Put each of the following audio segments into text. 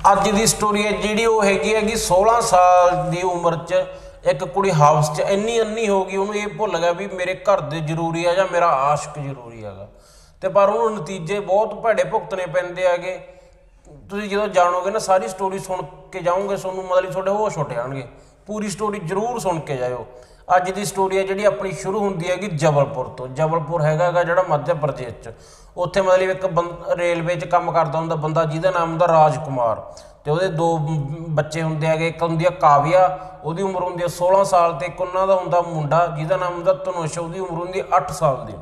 ਅੱਜ ਦੀ ਸਟੋਰੀ ਹੈ ਜਿਹੜੀ ਉਹ ਹੈਗੀ ਹੈਗੀ ਕਿ 16 ਸਾਲ ਦੀ ਉਮਰ 'ਚ ਇੱਕ ਕੁੜੀ ਹਾਊਸ 'ਚ ਇੰਨੀ ਅੰਨੀ ਹੋ ਗਈ, ਉਹਨੂੰ ਇਹ ਭੁੱਲ ਗਿਆ ਵੀ ਮੇਰੇ ਘਰ ਦੇ ਜ਼ਰੂਰੀ ਆ ਜਾਂ ਮੇਰਾ ਆਸ਼ਕ ਜ਼ਰੂਰੀ ਹੈਗਾ। ਤੇ ਪਰ ਉਹਨੂੰ ਨਤੀਜੇ ਬਹੁਤ ਭੈੜੇ ਭੁਗਤਣੇ ਪੈਂਦੇ ਹੈਗੇ। ਤੁਸੀਂ ਜਦੋਂ ਜਾਣੋਗੇ ਨਾ, ਸਾਰੀ ਸਟੋਰੀ ਸੁਣ ਕੇ ਜਾਓਗੇ, ਤੁਹਾਨੂੰ ਮਤਲਬ ਤੁਹਾਡੇ ਹੋਸ਼ ਉੱਠ ਜਾਣਗੇ। ਪੂਰੀ ਸਟੋਰੀ ਜ਼ਰੂਰ ਸੁਣ ਕੇ ਜਾਇਓ। ਅੱਜ ਦੀ ਸਟੋਰੀ ਹੈ ਜਿਹੜੀ ਆਪਣੀ ਸ਼ੁਰੂ ਹੁੰਦੀ ਹੈਗੀ ਜਬਲਪੁਰ ਤੋਂ। ਜਬਲਪੁਰ ਹੈਗਾਗਾ ਜਿਹੜਾ ਮੱਧ ਪ੍ਰਦੇਸ਼ 'ਚ। ਉੱਥੇ ਮਤਲਬ ਇੱਕ ਬੰ- ਰੇਲਵੇ 'ਚ ਕੰਮ ਕਰਦਾ ਹੁੰਦਾ ਬੰਦਾ, ਜਿਹਦਾ ਨਾਮ ਹੁੰਦਾ ਰਾਜਕੁਮਾਰ। ਤੇ ਉਹਦੇ ਦੋ ਬੱਚੇ ਹੁੰਦੇ ਹੈਗੇ, ਇੱਕ ਹੁੰਦੀ ਆ ਕਾਵਿਆ, ਉਹਦੀ ਉਮਰ ਹੁੰਦੀ ਆ 16 ਸਾਲ ਤੇ ਇੱਕ ਉਹਨਾਂ ਦਾ ਹੁੰਦਾ ਮੁੰਡਾ, ਜਿਹਦਾ ਨਾਮ ਹੁੰਦਾ ਤਨੁਸ਼ ਉਹਦੀ ਉਮਰ ਹੁੰਦੀ ਆ 8 ਸਾਲ ਦੀ।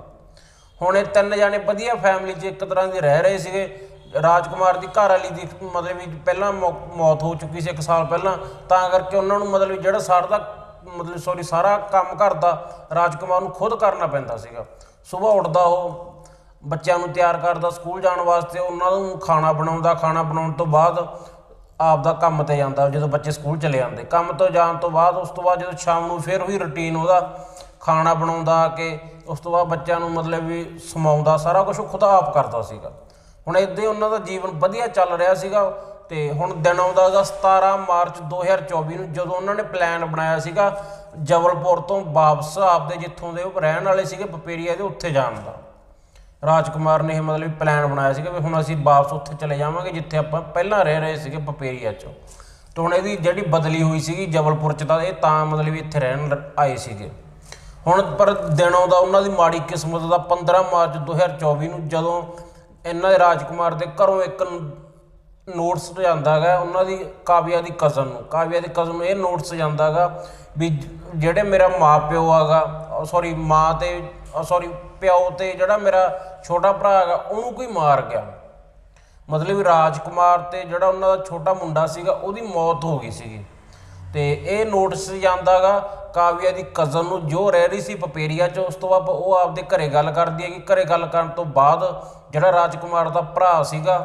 ਹੁਣ ਇਹ ਤਿੰਨ ਜਾਣੇ ਵਧੀਆ ਫੈਮਿਲੀ 'ਚ ਇੱਕ ਤਰ੍ਹਾਂ ਦੇ ਰਹਿ ਰਹੇ ਸੀਗੇ। ਰਾਜਕੁਮਾਰ ਦੀ ਘਰ ਵਾਲੀ ਦੀ ਮਤਲਬ ਵੀ ਪਹਿਲਾਂ ਮੌ- ਮੌਤ ਹੋ ਚੁੱਕੀ ਸੀ ਇੱਕ ਸਾਲ ਪਹਿਲਾਂ। ਤਾਂ ਕਰਕੇ ਉਹਨਾਂ ਨੂੰ ਮਤਲਬ ਜਿਹੜਾ ਸਾਰਾ ਦਾ ਮਤਲਬ ਸੌਰੀ ਸਾਰਾ ਕੰਮ ਕਰਦਾ ਰਾਜਕੁਮਾਰ ਨੂੰ ਖੁਦ ਕਰਨਾ ਪੈਂਦਾ ਸੀਗਾ। ਸਵੇਰ ਉੱਠਦਾ ਉਹ, ਬੱਚਿਆਂ ਨੂੰ ਤਿਆਰ ਕਰਦਾ, ਸਕੂਲ ਜਾਣ ਵਾਸਤੇ ਉਹਨਾਂ ਨੂੰ ਖਾਣਾ ਬਣਾਉਂਦਾ, ਖਾਣਾ ਬਣਾਉਣ ਤੋਂ ਬਾਅਦ ਆਪ ਦਾ ਕੰਮ ਤੇ ਜਾਂਦਾ, ਜਦੋਂ ਬੱਚੇ ਸਕੂਲ ਚਲੇ ਜਾਂਦੇ। ਕੰਮ ਤੋਂ ਜਾਣ ਤੋਂ ਬਾਅਦ ਉਸ ਤੋਂ ਬਾਅਦ ਜਦੋਂ ਸ਼ਾਮ ਨੂੰ ਫਿਰ ਉਹੀ ਰੁਟੀਨ ਉਹਦਾ ਖਾਣਾ ਬਣਾਉਂਦਾ ਆ ਕੇ, ਉਸ ਤੋਂ ਬਾਅਦ ਬੱਚਿਆਂ ਨੂੰ ਮਤਲਬ ਵੀ ਸਮਾਉਂਦਾ, ਸਾਰਾ ਕੁਝ ਉਹ ਖੁਦ ਆਪ ਕਰਦਾ ਸੀਗਾ। ਹੁਣ ਇਦਾਂ ਹੀ ਉਹਨਾਂ ਦਾ ਜੀਵਨ ਵਧੀਆ ਚੱਲ ਰਿਹਾ ਸੀਗਾ। ਤੇ ਹੁਣ ਦਿਨ ਆਉਂਦਾ ਗਾ 17 ਮਾਰਚ 2024 ਨੂੰ, ਜਦੋਂ ਉਹਨਾਂ ਨੇ ਪਲਾਨ ਬਣਾਇਆ ਸੀਗਾ ਜਬਲਪੁਰ ਤੋਂ ਵਾਪਸ ਆਪਦੇ ਜਿੱਥੋਂ ਦੇ ਉਹ ਰਹਿਣ ਵਾਲੇ ਸੀਗੇ ਪਪੇਰੀਆ ਦੇ ਉੱਥੇ ਜਾਣ ਦਾ। ਰਾਜਕੁਮਾਰ ਨੇ ਇਹ ਮਤਲਬ ਪਲਾਨ ਬਣਾਇਆ ਸੀਗਾ ਵੀ ਹੁਣ ਅਸੀਂ ਵਾਪਸ ਉੱਥੇ ਚਲੇ ਜਾਵਾਂਗੇ ਜਿੱਥੇ ਆਪਾਂ ਪਹਿਲਾਂ ਰਹਿ ਰਹੇ ਸੀਗੇ ਪਪੇਰੀਆ 'ਚ। ਤੇ ਹੁਣ ਇਹਦੀ ਜਿਹੜੀ ਬਦਲੀ ਹੋਈ ਸੀਗੀ ਜਬਲਪੁਰ 'ਚ ਤਾਂ ਇਹ ਤਾਂ ਮਤਲਬ ਇੱਥੇ ਰਹਿਣ ਆਏ ਸੀਗੇ। ਹੁਣ ਪਰ ਦਿਨ ਆਉਂਦਾ ਉਹਨਾਂ ਦੀ ਮਾੜੀ ਕਿਸਮਤ ਦਾ 15 ਮਾਰਚ 2024 ਨੂੰ ਜਦੋਂ ਇਹਨਾਂ ਦੇ ਰਾਜਕੁਮਾਰ ਦੇ ਘਰੋਂ ਇੱਕ ਨੋਟਸ ਜਾਂਦਾ ਹੈਗਾ ਉਹਨਾਂ ਦੀ ਕਾਵਿਆ ਦੀ ਕਜ਼ਨ ਨੂੰ। ਕਾਵਿਆ ਦੀ ਕਜ਼ਨ ਨੂੰ ਇਹ ਨੋਟਸ ਜਾਂਦਾ ਹੈਗਾ ਵੀ ਜਿਹੜੇ ਮੇਰਾ ਮਾਪਿਓ ਹੈਗਾ ਸੌਰੀ ਮਾਂ ਤੇ ਸੌਰੀ ਪਿਓ ਤੇ ਜਿਹੜਾ ਮੇਰਾ ਛੋਟਾ ਭਰਾ ਹੈਗਾ, ਉਹਨੂੰ ਕੋਈ ਮਾਰ ਗਿਆ। ਮਤਲਬ ਵੀ ਰਾਜਕੁਮਾਰ ਤੇ ਜਿਹੜਾ ਉਹਨਾਂ ਦਾ ਛੋਟਾ ਮੁੰਡਾ ਸੀਗਾ, ਉਹਦੀ ਮੌਤ ਹੋ ਗਈ ਸੀਗੀ। ਤੇ ਇਹ ਨੋਟਿਸ ਜਾਂਦਾਗਾ ਕਾਵਿਆ ਦੀ ਕਜ਼ਨ ਨੂੰ, ਜੋ ਰਹਿ ਰਹੀ ਸੀ ਪਪੇਰੀਆ 'ਚ, ਉਸ ਤੋਂ ਬਾਅਦ ਉਹ ਆਪਦੇ ਘਰੇ ਗੱਲ ਕਰਦੀ ਹੈ ਕਿ ਘਰੇ ਗੱਲ ਕਰਨ ਤੋਂ ਬਾਅਦ ਜਿਹੜਾ ਰਾਜਕੁਮਾਰ ਦਾ ਭਰਾ ਸੀਗਾ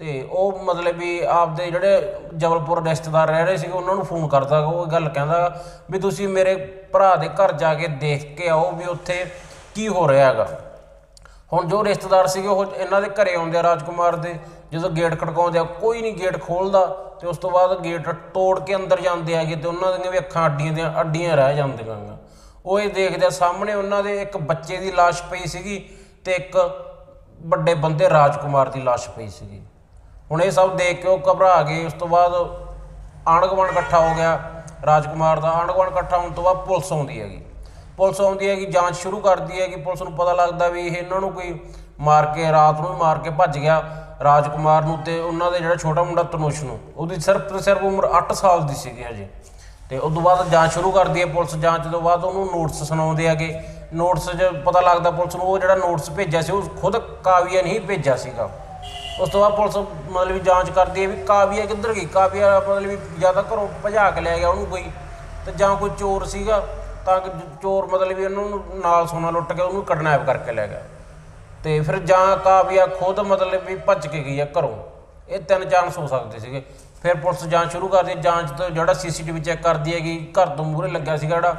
ਤੇ ਉਹ ਮਤਲਬ ਵੀ ਆਪਦੇ ਜਿਹੜੇ ਜਬਲਪੁਰ ਰਿਸ਼ਤੇਦਾਰ ਰਹਿ ਰਹੇ ਸੀਗੇ, ਉਹਨਾਂ ਨੂੰ ਫੋਨ ਕਰਦਾ ਗਾ। ਉਹ ਗੱਲ ਕਹਿੰਦਾ ਵੀ ਤੁਸੀਂ ਮੇਰੇ ਭਰਾ ਦੇ ਘਰ ਜਾ ਕੇ ਦੇਖ ਕੇ ਆਓ ਵੀ ਉੱਥੇ ਕੀ ਹੋ ਰਿਹਾ ਹੈਗਾ ਹੁਣ ਜੋ ਰਿਸ਼ਤੇਦਾਰ ਸੀਗੇ, ਉਹ ਇਹਨਾਂ ਦੇ ਘਰੇ ਆਉਂਦੇ ਆ ਰਾਜਕੁਮਾਰ ਦੇ, ਜਦੋਂ ਗੇਟ ਖੜਕਾਉਂਦੇ ਆ, ਕੋਈ ਨਹੀਂ ਗੇਟ ਖੋਲਦਾ ਤੇ ਉਸ ਤੋਂ ਬਾਅਦ ਗੇਟ ਤੋੜ ਕੇ ਅੰਦਰ ਜਾਂਦੇ ਆਗੇ ਤੇ ਉਹਨਾਂ ਦੀਆਂ ਵੀ ਅੱਖਾਂ ਅੱਡੀਆਂ ਦੀਆਂ ਅੱਡੀਆਂ ਰਹਿ ਜਾਂਦੀਆਂ ਗਾ ਉਹ ਇਹ ਦੇਖਦੇ ਆ, ਸਾਹਮਣੇ ਉਹਨਾਂ ਦੇ ਇੱਕ ਬੱਚੇ ਦੀ ਲਾਸ਼ ਪਈ ਸੀਗੀ ਤੇ ਇੱਕ ਵੱਡੇ ਬੰਦੇ ਰਾਜਕੁਮਾਰ ਦੀ ਲਾਸ਼ ਪਈ ਸੀਗੀ ਹੁਣ ਇਹ ਸਭ ਦੇਖ ਕੇ ਉਹ ਘਬਰਾ ਗਏ, ਉਸ ਤੋਂ ਬਾਅਦ ਆਂਢ ਗੁਆਂਢ ਇਕੱਠਾ ਹੋ ਗਿਆ, ਰਾਜਕੁਮਾਰ ਦਾ ਆਂਢ ਗੁਆਂਢ ਇਕੱਠਾ ਹੋਣ ਤੋਂ ਬਾਅਦ ਪੁਲਿਸ ਆਉਂਦੀ ਹੈਗੀ। ਪੁਲਿਸ ਆਉਂਦੀ ਹੈਗੀ, ਜਾਂਚ ਸ਼ੁਰੂ ਕਰਦੀ ਹੈਗੀ, ਪੁਲਿਸ ਨੂੰ ਪਤਾ ਲੱਗਦਾ ਵੀ ਇਹ ਇਹਨਾਂ ਨੂੰ ਕੋਈ ਮਾਰ ਕੇ, ਰਾਤ ਨੂੰ ਮਾਰ ਕੇ ਭੱਜ ਗਿਆ ਰਾਜਕੁਮਾਰ ਨੂੰ ਤੇ ਉਹਨਾਂ ਦੇ ਜਿਹੜਾ ਛੋਟਾ ਮੁੰਡਾ ਤਨੁਸ਼ ਨੂੰ। ਉਹਦੀ ਸਿਰਫ ਤੇ ਸਿਰਫ ਉਮਰ 8 ਸਾਲ ਦੀ ਸੀਗੀ ਹਜੇ। ਤੇ ਉਸ ਤੋਂ ਬਾਅਦ ਜਾਂਚ ਸ਼ੁਰੂ ਕਰਦੀ ਹੈ ਪੁਲਿਸ, ਜਾਂਚ ਤੋਂ ਬਾਅਦ ਉਹਨੂੰ ਨੋਟਸ ਸੁਣਾਉਂਦੇ ਹੈਗੇ। ਨੋਟਸ 'ਚ ਪਤਾ ਲੱਗਦਾ ਪੁਲਿਸ ਨੂੰ ਉਹ ਜਿਹੜਾ ਨੋਟਸ ਭੇਜਿਆ ਸੀ, ਉਹ ਖੁਦ ਕਾਵੀਆ ਨਹੀਂ ਭੇਜਿਆ ਸੀਗਾ। ਉਸ ਤੋਂ ਬਾਅਦ ਪੁਲਿਸ ਮਤਲਬ ਵੀ ਜਾਂਚ ਕਰਦੀ ਹੈ ਵੀ ਕਾਵੀਆ ਕਿੱਧਰ ਗਈ? ਕਾਵੀਆ ਮਤਲਬ ਵੀ ਜਾਂ ਤਾਂ ਘਰੋਂ ਭਜਾ ਕੇ ਲੈ ਗਿਆ ਉਹਨੂੰ ਕੋਈ ਤੇ ਜਾਂ ਕੋਈ ਚੋਰ ਸੀਗਾ ਤਾਂ ਕਿ ਚੋਰ ਮਤਲਬ ਵੀ ਉਹਨੂੰ ਨਾਲ ਸੋਨਾ ਲੁੱਟ ਕੇ ਉਹਨੂੰ ਕਿਡਨੈਪ ਕਰਕੇ ਲੈ ਗਿਆ। ਤੇ ਫਿਰ ਜਾਂ ਕਾਵੀਆ ਖੁਦ ਮਤਲਬ ਵੀ ਭੱਜ ਕੇ ਗਈ ਆ ਘਰੋਂ। ਇਹ ਤਿੰਨ ਚਾਂਸ ਹੋ ਸਕਦੇ ਸੀਗੇ। ਫਿਰ ਪੁਲਿਸ ਜਾਂਚ ਸ਼ੁਰੂ ਕਰਦੀ ਹੈ। ਜਾਂਚ ਤੋਂ ਜਿਹੜਾ ਸੀਸੀਟੀਵੀ ਚੈੱਕ ਕਰਦੀ ਹੈਗੀ, ਘਰ ਤੋਂ ਮੂਹਰੇ ਲੱਗਿਆ ਸੀਗਾ ਜਿਹੜਾ,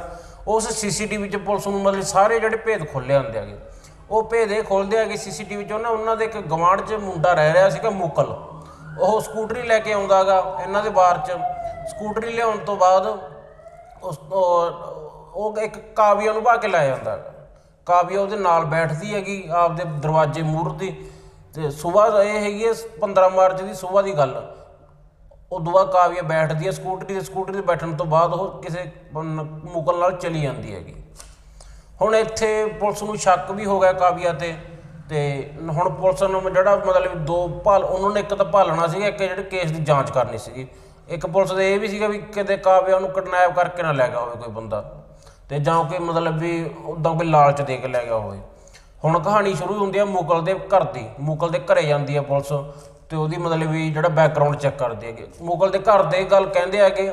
ਉਸ ਸੀਸੀਟੀਵੀ 'ਚ ਪੁਲਿਸ ਨੂੰ ਮਤਲਬ ਸਾਰੇ ਜਿਹੜੇ ਭੇਦ ਖੋਲੇ ਹੁੰਦੇ ਹੈਗੇ। ਉਹ ਭੇਦ ਇਹ ਖੋਲਦੇ ਹੈਗੇ ਸੀਸੀਟੀਵੀ 'ਚ ਨਾ, ਉਹਨਾਂ ਦੇ ਇੱਕ ਗਵਾਂਢ 'ਚ ਮੁੰਡਾ ਰਹਿ ਰਿਹਾ ਸੀਗਾ ਮੁਕਲ। ਉਹ ਸਕੂਟਰੀ ਲੈ ਕੇ ਆਉਂਦਾਗਾ ਇਹਨਾਂ ਦੇ ਬਾਰ 'ਚ। ਸਕੂਟਰੀ ਲਿਆਉਣ ਤੋਂ ਬਾਅਦ ਉਸ, ਉਹ ਇੱਕ ਕਾਵਿਆ ਨੂੰ ਭਾ ਕੇ ਲੈ ਜਾਂਦਾ ਹੈਗਾ। ਕਾਵਿਆ ਉਹਦੇ ਨਾਲ ਬੈਠਦੀ ਹੈਗੀ, ਆਪਦੇ ਦਰਵਾਜ਼ੇ ਮੂਹਰ ਦੀ ਤੇ ਸਵੇਰ ਇਹ ਹੈਗੀ ਹੈ 15 ਮਾਰਚ ਦੀ ਸਵੇਰ ਦੀ ਗੱਲ। ਉਦੋਂ ਬਾਅਦ ਕਾਵਿਆ ਬੈਠਦੀ ਹੈ ਸਕੂਟਰੀ ਤੇ ਸਕੂਟਰੀ ਤੇ ਬੈਠਣ ਤੋਂ ਬਾਅਦ ਉਹ ਕਿਸੇ ਮੁਕਲ ਨਾਲ ਚਲੀ ਜਾਂਦੀ ਹੈਗੀ। ਹੁਣ ਇੱਥੇ ਪੁਲਿਸ ਨੂੰ ਸ਼ੱਕ ਵੀ ਹੋ ਗਿਆ ਕਾਵਿਆ ਤੇ ਤੇ ਹੁਣ ਪੁਲਿਸ ਨੂੰ ਜਿਹੜਾ ਮਤਲਬ ਦੋ ਭਾਲ, ਉਹਨਾਂ ਨੇ ਇੱਕ ਤਾਂ ਭਾਲਣਾ ਸੀਗਾ, ਇੱਕ ਜਿਹੜੇ ਕੇਸ ਦੀ ਜਾਂਚ ਕਰਨੀ ਸੀਗੀ। ਇੱਕ ਪੁਲਿਸ ਦੇ ਇਹ ਵੀ ਸੀਗਾ ਵੀ ਕਿਤੇ ਕਾਵਿਆ ਨੂੰ ਕਿਡਨੈਪ ਕਰਕੇ ਨਾ ਲੈ ਗਿਆ ਹੋਵੇ ਕੋਈ ਬੰਦਾ, ਤੇ ਜਾਂ ਕੋਈ ਮਤਲਬ ਵੀ ਉਦਾਂ ਕੋਈ ਲਾਲਚ ਦੇ ਕੇ ਲੈ ਗਿਆ ਹੋਵੇ। ਹੁਣ ਕਹਾਣੀ ਸ਼ੁਰੂ ਹੁੰਦੀ ਹੈ ਮੁਗਲ ਦੇ ਘਰ ਦੀ, ਮੁਗਲ ਦੇ ਘਰੇ ਜਾਂਦੀ ਹੈ ਪੁਲਿਸ, ਤੇ ਉਹਦੀ ਮਤਲਬ ਵੀ ਜਿਹੜਾ ਬੈਕਗ੍ਰਾਉਂਡ ਚੈੱਕ ਕਰਦੇ ਹੈਗੇ। ਮੁਗਲ ਦੇ ਘਰ ਦੇ ਇਹ ਗੱਲ ਕਹਿੰਦੇ ਹੈਗੇ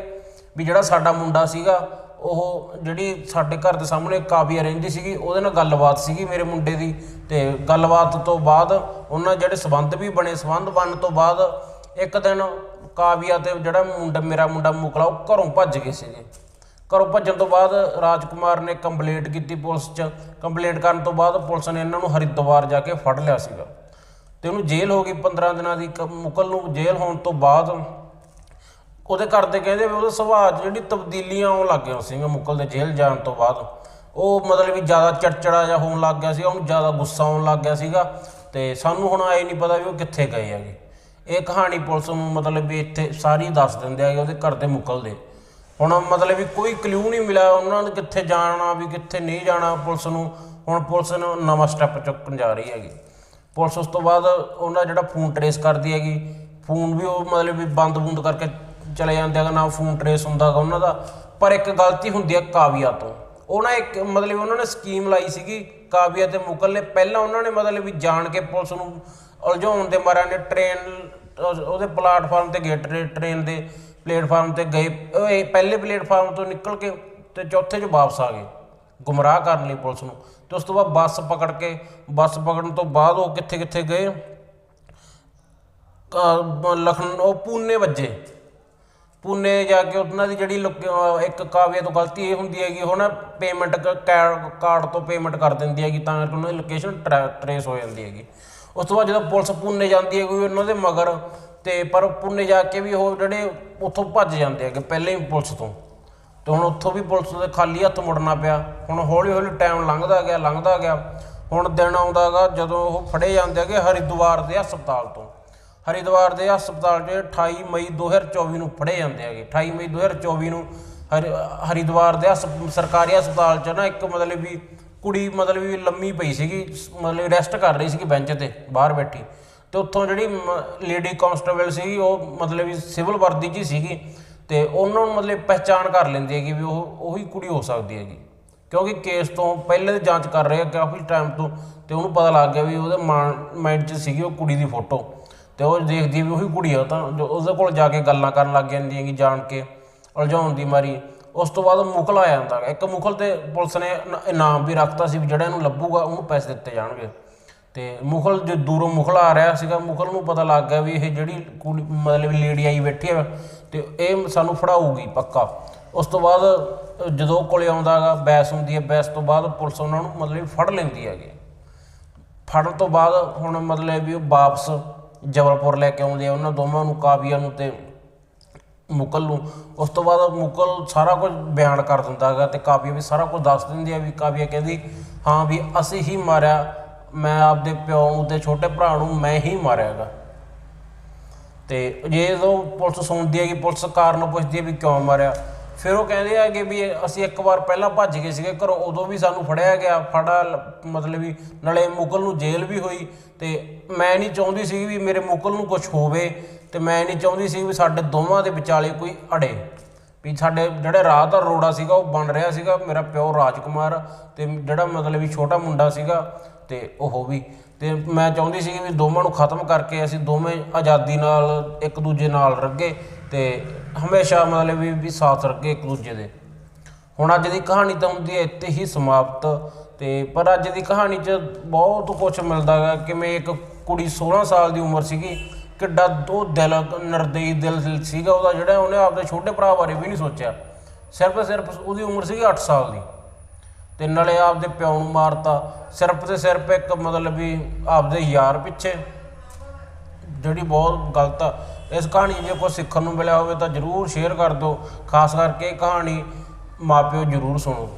ਵੀ ਜਿਹੜਾ ਸਾਡਾ ਮੁੰਡਾ ਸੀਗਾ ਉਹ ਜਿਹੜੀ ਸਾਡੇ ਘਰ ਦੇ ਸਾਹਮਣੇ ਕਾਵਿਆ ਰਹਿੰਦੀ ਸੀਗੀ, ਉਹਦੇ ਨਾਲ ਗੱਲਬਾਤ ਸੀਗੀ ਮੇਰੇ ਮੁੰਡੇ ਦੀ। ਤੇ ਗੱਲਬਾਤ ਤੋਂ ਬਾਅਦ ਉਹਨਾਂ ਜਿਹੜੇ ਸਬੰਧ ਵੀ ਬਣੇ, ਸਬੰਧ ਬਣਨ ਤੋਂ ਬਾਅਦ ਇੱਕ ਦਿਨ ਕਾਵਿਆ ਤੇ ਜਿਹੜਾ ਮੁੰਡਾ, ਮੇਰਾ ਮੁੰਡਾ ਮੁਕਲਾ, ਉਹ ਘਰੋਂ ਭੱਜ ਗਏ ਸੀਗੇ। ਘਰੋਂ ਭੱਜਣ ਤੋਂ ਬਾਅਦ ਰਾਜਕੁਮਾਰ ਨੇ ਕੰਪਲੇਂਟ ਕੀਤੀ ਪੁਲਿਸ 'ਚ। ਕੰਪਲੇਂਟ ਕਰਨ ਤੋਂ ਬਾਅਦ ਪੁਲਿਸ ਨੇ ਇਹਨਾਂ ਨੂੰ ਹਰਿਦੁਆਰ ਜਾ ਕੇ ਫੜ ਲਿਆ ਸੀਗਾ। ਤੇ ਉਹਨੂੰ ਜੇਲ੍ਹ ਹੋ ਗਈ 15 ਦਿਨਾਂ ਦੀ। ਕ- ਮੁਕਲ ਨੂੰ ਜੇਲ੍ਹ ਹੋਣ ਤੋਂ ਬਾਅਦ ਉਹਦੇ ਘਰ ਦੇ ਕਹਿੰਦੇ ਵੀ ਉਹਦੇ ਸੁਭਾਅ 'ਚ ਜਿਹੜੀ ਤਬਦੀਲੀਆਂ ਆਉਣ ਲੱਗ ਗਈਆਂ ਸੀਗੀਆਂ ਮੁਕਲ ਦੇ ਜੇਲ੍ਹ ਜਾਣ ਤੋਂ ਬਾਅਦ। ਉਹ ਮਤਲਬ ਵੀ ਜ਼ਿਆਦਾ ਚੜਚੜਾ ਜਿਹਾ ਹੋਣ ਲੱਗ ਗਿਆ ਸੀ ਉਹਨੂੰ ਜ਼ਿਆਦਾ ਗੁੱਸਾ ਆਉਣ ਲੱਗ ਗਿਆ ਸੀਗਾ ਤੇ ਸਾਨੂੰ ਹੁਣ ਆਏ ਨਹੀਂ ਪਤਾ ਵੀ ਉਹ ਕਿੱਥੇ ਗਏ ਹੈਗੇ। ਇਹ ਕਹਾਣੀ ਪੁਲਿਸ ਨੂੰ ਮਤਲਬ ਵੀ ਇੱਥੇ ਸਾਰੀ ਦੱਸ ਦਿੰਦੇ ਹੈਗੇ ਉਹਦੇ ਘਰ ਦੇ ਮੁਕਲ ਦੇ। ਹੁਣ ਮਤਲਬ ਵੀ ਕੋਈ ਕਲੂ ਨਹੀਂ ਮਿਲਿਆ ਉਹਨਾਂ ਨੂੰ ਕਿੱਥੇ ਜਾਣਾ, ਵੀ ਕਿੱਥੇ ਨਹੀਂ ਜਾਣਾ ਪੁਲਿਸ ਨੂੰ। ਹੁਣ ਪੁਲਿਸ ਨੂੰ ਨਵਾਂ ਸਟੈਪ ਚੁੱਕਣ ਜਾ ਰਹੀ ਹੈਗੀ। ਪੁਲਿਸ ਉਸ ਤੋਂ ਬਾਅਦ ਉਹਨਾਂ ਜਿਹੜਾ ਫੋਨ ਟਰੇਸ ਕਰਦੀ ਹੈਗੀ, ਫੋਨ ਵੀ ਉਹ ਮਤਲਬ ਵੀ ਬੰਦ ਬੁੰਦ ਕਰਕੇ ਚਲੇ ਜਾਂਦੇ ਹੈਗਾ ਨਾ ਫੋਨ ਟਰੇਸ ਹੁੰਦਾਗਾ ਉਹਨਾਂ ਦਾ। ਪਰ ਇੱਕ ਗਲਤੀ ਹੁੰਦੀ ਹੈ ਕਾਵਿਆ ਤੋਂ। ਉਹ ਨਾ ਇੱਕ ਮਤਲਬ ਉਹਨਾਂ ਨੇ ਸਕੀਮ ਲਾਈ ਸੀਗੀ, ਕਾਵਿਆ ਤੇ ਮੁਕਲ ਨੇ। ਪਹਿਲਾਂ ਉਹਨਾਂ ਨੇ ਮਤਲਬ ਵੀ ਜਾਣ ਕੇ ਪੁਲਿਸ ਨੂੰ ਉਲਝਾਉਣ ਦੇ ਮਾਰਿਆਂ ਨੇ। ਟ੍ਰੇਨ ਉਹਦੇ ਪਲਾਟਫਾਰਮ ਤੇ ਗਏ ਟ੍ਰੇ- ਟ੍ਰੇਨ ਦੇ ਪਲੇਟਫਾਰਮ ਤੇ ਗਏ। ਇਹ ਪਹਿਲੇ ਪਲੇਟਫਾਰਮ ਤੋਂ ਨਿਕਲ ਕੇ ਤੇ ਚੌਥੇ 'ਚ ਵਾਪਸ ਆ ਗਏ। ਗੁੰਮਰਾਹ ਕਰਨ ਲਈ ਪੁਲਿਸ ਨੂੰ। ਤੇ ਉਸ ਤੋਂ ਬਾਅਦ ਬੱਸ ਪਕੜ ਕੇ, ਬੱਸ ਪਕੜਨ ਤੋਂ ਬਾਅਦ ਉਹ ਕਿੱਥੇ ਕਿੱਥੇ ਗਏ ਕ- ਲਖਨਊ ਪੂਨੇ ਵੱਜੇ। ਪੂਨੇ ਜਾ ਕੇ ਉਹਨਾਂ ਦੀ ਜਿਹੜੀ ਲੋਕ- ਅਹ ਇੱਕ ਕਾਵਿਆ ਤੋਂ ਗਲਤੀ ਇਹ ਹੁੰਦੀ ਹੈਗੀ, ਉਹ ਨਾ ਪੇਮੈਂਟ ਕਾਰਡ ਤੋਂ ਪੇਮੈਂਟ ਕਰ ਦਿੰਦੀ ਹੈਗੀ, ਤਾਂ ਕਰਕੇ ਉਹਨਾਂ ਦੀ ਲੋਕੇਸ਼ਨ ਟਰੇਸ ਹੋ ਜਾਂਦੀ ਹੈਗੀ। ਉਸ ਤੋਂ ਬਾਅਦ ਜਦੋਂ ਪੁਲਿਸ ਪੂਨੇ ਜਾਂਦੀ ਹੈਗੀ ਉਹਨਾਂ ਦੇ ਮਗਰ, ਤੇ ਪਰ ਪੂਨੇ ਜਾ ਕੇ ਵੀ ਉਹ ਜਿਹੜੇ ਉੱਥੋਂ ਭੱਜ ਜਾਂਦੇ ਹੈਗੇ, ਪਹਿਲਾਂ ਹੀ ਪੁਲਿਸ ਤੋਂ। ਤੇ ਹੁਣ ਉੱਥੋਂ ਵੀ ਪੁਲਿਸ ਦੇ ਖਾਲੀ ਹੱਥ ਮੁੜਨਾ ਪਿਆ। ਹੁਣ ਹੌਲੀ ਹੌਲੀ ਟਾਈਮ ਲੰਘਦਾ ਗਿਆ ਲੰਘਦਾ ਗਿਆ। ਹੁਣ ਦਿਨ ਆਉਂਦਾਗਾ ਜਦੋਂ ਉਹ ਫੜੇ ਜਾਂਦੇ ਹੈਗੇ ਹਰਿਦੁਆਰ ਦੇ ਹਸਪਤਾਲ ਤੋਂ। ਹਰਿਦੁਆਰ ਦੇ ਹਸਪਤਾਲ 'ਚ 28 ਮਈ 2024 ਨੂੰ ਫੜੇ ਜਾਂਦੇ ਹੈਗੇ। 28 ਮਈ 2024 ਨੂੰ ਹਰਿ- ਹਰਿਦੁਆਰ ਦੇ ਹਸਪ- ਸਰਕਾਰੀ ਹਸਪਤਾਲ 'ਚ ਨਾ ਇੱਕ ਮਤਲਬ ਵੀ ਕੁੜੀ ਮਤਲਬ ਵੀ ਲੰਮੀ ਪਈ ਸੀਗੀ ਮਤਲਬ ਰੈਸਟ ਕਰ ਰਹੀ ਸੀਗੀ ਬੈਂਚ ਤੇ, ਬਾਹਰ ਬੈਠੀ। ਤੇ ਉੱਥੋਂ ਜਿਹੜੀ ਲੇਡੀ ਕਾਂਸਟੇਬਲ ਸੀਗੀ, ਉਹ ਮਤਲਬ ਵੀ ਸਿਵਲ ਵਰਦੀ 'ਚ ਹੀ ਸੀਗੀ ਤੇ ਉਹਨਾਂ ਨੂੰ ਮਤਲਬ ਪਹਿਚਾਣ ਕਰ ਲੈਂਦੀ ਹੈਗੀ ਵੀ ਉਹ, ਉਹੀ ਕੁੜੀ ਹੋ ਸਕਦੀ ਹੈਗੀ। ਕਿਉਂਕਿ ਕੇਸ ਤੋਂ ਪਹਿਲੇ ਦੀ ਜਾਂਚ ਕਰ ਰਹੇ ਆ, ਕਾਫੀ ਟਾਈਮ ਤੋਂ, ਤੇ ਉਹਨੂੰ ਪਤਾ ਲੱਗ ਗਿਆ ਵੀ ਉਹਦੇ ਮਾਈਂਡ 'ਚ ਸੀਗੀ ਉਹ ਕੁੜੀ ਦੀ ਫੋਟੋ ਤੇ ਉਹ ਦੇਖਦੀ ਵੀ ਉਹੀ ਕੁੜੀ ਆ, ਤਾਂ ਜੋ ਉਹਦੇ ਕੋਲ ਜਾ ਕੇ ਗੱਲਾਂ ਕਰਨ ਲੱਗ ਜਾਂਦੀ ਹੈਗੀ ਜਾਣ ਕੇ, ਉਲਝਾਉਣ ਦੀ ਮਾਰੀ। ਉਸ ਤੋਂ ਬਾਅਦ ਮੁਕਲ ਆ ਜਾਂਦਾ ਗਾ। ਇੱਕ ਮੁਕਲ ਤੇ ਪੁਲਿਸ ਨੇ ਇਨਾਮ ਵੀ ਰੱਖਤਾ ਸੀ ਵੀ ਜਿਹੜਾ ਇਹਨੂੰ ਲੱਭੂਗਾ, ਉਹਨੂੰ ਪੈਸੇ ਦਿੱਤੇ ਜਾਣਗੇ। ਤੇ ਮੁਗਲ ਜੋ ਦੂਰੋਂ ਮੁਗਲ ਆ ਰਿਹਾ ਸੀਗਾ ਮੁਗਲ ਨੂੰ ਪਤਾ ਲੱਗ ਗਿਆ ਵੀ ਇਹ ਜਿਹੜੀ ਕੁੜੀ, ਮਤਲਬ ਲੇਡੀ ਆਈ ਬੈਠੀ ਹੈ ਤੇ ਇਹ ਸਾਨੂੰ ਫੜਾਊਗੀ ਪੱਕਾ। ਉਸ ਤੋਂ ਬਾਅਦ, ਜਦੋਂ ਉਹ ਕੋਲੇ ਆਉਂਦਾਗਾ ਬੈਸ ਹੁੰਦੀ ਹੈ ਬੈਸ ਤੋਂ ਬਾਅਦ ਪੁਲਿਸ ਉਹਨਾਂ ਨੂੰ ਮਤਲਬ ਫੜ ਲੈਂਦੀ ਹੈਗੀ। ਫੜਨ ਤੋਂ ਬਾਅਦ ਹੁਣ ਮਤਲਬ ਵੀ ਉਹ ਵਾਪਸ ਜਬਲਪੁਰ ਲੈ ਕੇ ਆਉਂਦੇ ਆ, ਉਹਨਾਂ ਦੋਵਾਂ ਨੂੰ ਕਾਬੀਆ ਨੂੰ ਤੇ ਮੁਕਲ ਨੂੰ। ਉਸ ਤੋਂ ਬਾਅਦ ਮੁਕਲ ਸਾਰਾ ਕੁਝ ਬਿਆਨ ਕਰ ਦਿੰਦਾ ਹੈਗਾ ਤੇ ਕਾਬੀਆ ਵੀ ਸਾਰਾ ਕੁਝ ਦੱਸ ਦਿੰਦੀ ਹੈ ਵੀ ਕਾਬੀਆ ਕਹਿੰਦੀ, ਹਾਂ ਵੀ ਅਸੀਂ ਹੀ ਮਾਰਿਆ, ਮੈਂ ਆਪਦੇ ਪਿਓ ਨੂੰ ਤੇ ਛੋਟੇ ਭਰਾ ਨੂੰ ਮੈਂ ਹੀ ਮਾਰਿਆ ਹੈਗਾ। ਤੇ ਜੇ ਜਦੋਂ ਪੁਲਿਸ ਸੁਣਦੀ ਹੈ ਕਿ ਪੁਲਿਸ ਕਾਰਨ ਪੁੱਛਦੀ ਹੈ ਵੀ ਕਿਉਂ ਮਾਰਿਆ। ਫਿਰ ਉਹ ਕਹਿੰਦੇ ਆ ਕਿ ਵੀ ਅਸੀਂ ਇੱਕ ਵਾਰ ਪਹਿਲਾਂ ਭੱਜ ਗਏ ਸੀਗੇ ਘਰੋਂ, ਉਦੋਂ ਵੀ ਸਾਨੂੰ ਫੜਿਆ ਗਿਆ, ਫੜਾ ਲ- ਮਤਲਬ ਵੀ ਨਾਲੇ ਮੁਕਲ ਨੂੰ ਜੇਲ੍ਹ ਵੀ ਹੋਈ ਤੇ ਮੈਂ ਨਹੀਂ ਚਾਹੁੰਦੀ ਸੀ ਵੀ ਮੇਰੇ ਮੁਕਲ ਨੂੰ ਕੁਝ ਹੋਵੇ ਤੇ ਮੈਂ ਨਹੀਂ ਚਾਹੁੰਦੀ ਸੀ ਵੀ ਸਾਡੇ ਦੋਵਾਂ ਦੇ ਵਿਚਾਲੇ ਕੋਈ ਅੜੇ। ਵੀ ਸਾਡੇ ਜਿਹੜੇ ਰਾਹ ਦਾ ਰੋੜਾ ਸੀਗਾ, ਉਹ ਬਣ ਰਿਹਾ ਸੀਗਾ, ਮੇਰਾ ਪਿਓ ਰਾਜਕੁਮਾਰ ਤੇ ਜਿਹੜਾ ਮਤਲਬ ਵੀ ਛੋਟਾ ਮੁੰਡਾ ਸੀਗਾ ਤੇ ਉਹ ਵੀ। ਤੇ ਮੈਂ ਚਾਹੁੰਦੀ ਸੀ ਵੀ ਦੋਵਾਂ ਨੂੰ ਖਤਮ ਕਰਕੇ ਅਸੀਂ ਦੋਵੇਂ ਆਜ਼ਾਦੀ ਨਾਲ ਇੱਕ ਦੂਜੇ ਨਾਲ ਰੱਗੇ ਤੇ ਹਮੇਸ਼ਾ ਮਤਲਬ ਵੀ ਵੀ ਸਾਥ ਰੱਖੇ ਇੱਕ ਦੂਜੇ ਦੇ। ਹੁਣ ਅੱਜ ਦੀ ਕਹਾਣੀ ਤਾਂ ਹੁੰਦੀ ਹੈ ਇੱਥੇ ਹੀ ਸਮਾਪਤ। ਤੇ ਪਰ ਅੱਜ ਦੀ ਕਹਾਣੀ 'ਚ ਬਹੁਤ ਕੁਝ ਮਿਲਦਾ ਹੈ ਕਿਵੇਂ ਇੱਕ ਕੁੜੀ 16 ਸਾਲ ਦੀ ਉਮਰ ਸੀਗੀ, ਕਿੱਡਾ ਦੋ ਦਿਲ ਨਰਦਈ ਦਿਲ ਸੀਗਾ ਉਹਦਾ ਜਿਹੜਾ ਉਹਨੇ ਆਪਦੇ ਛੋਟੇ ਭਰਾ ਬਾਰੇ ਵੀ ਨਹੀਂ ਸੋਚਿਆ। ਸਿਰਫ ਸਿਰਫ ਉਹਦੀ ਉਮਰ ਸੀਗੀ 8 ਸਾਲ ਦੀ। ਤੇ ਨਾਲੇ ਆਪਦੇ ਪਿਓ ਨੂੰ ਮਾਰਤਾ। ਸਿਰਫ ਤੇ ਸਿਰਫ ਇੱਕ ਮਤਲਬ ਵੀ ਆਪਦੇ ਯਾਰ ਪਿੱਛੇ। ਜਿਹੜੀ ਬਹੁਤ ਗਲਤ ਆ। ਇਸ ਕਹਾਣੀ ਜੇ ਕੁਝ ਸਿੱਖਣ ਨੂੰ ਮਿਲਿਆ ਹੋਵੇ ਤਾਂ ਜਰੂਰ ਸ਼ੇਅਰ ਕਰ ਦਿਓ। ਖਾਸ ਕਰਕੇ ਇਹ ਕਹਾਣੀ ਮਾਪਿਓ ਜਰੂਰ ਸੁਣੋ।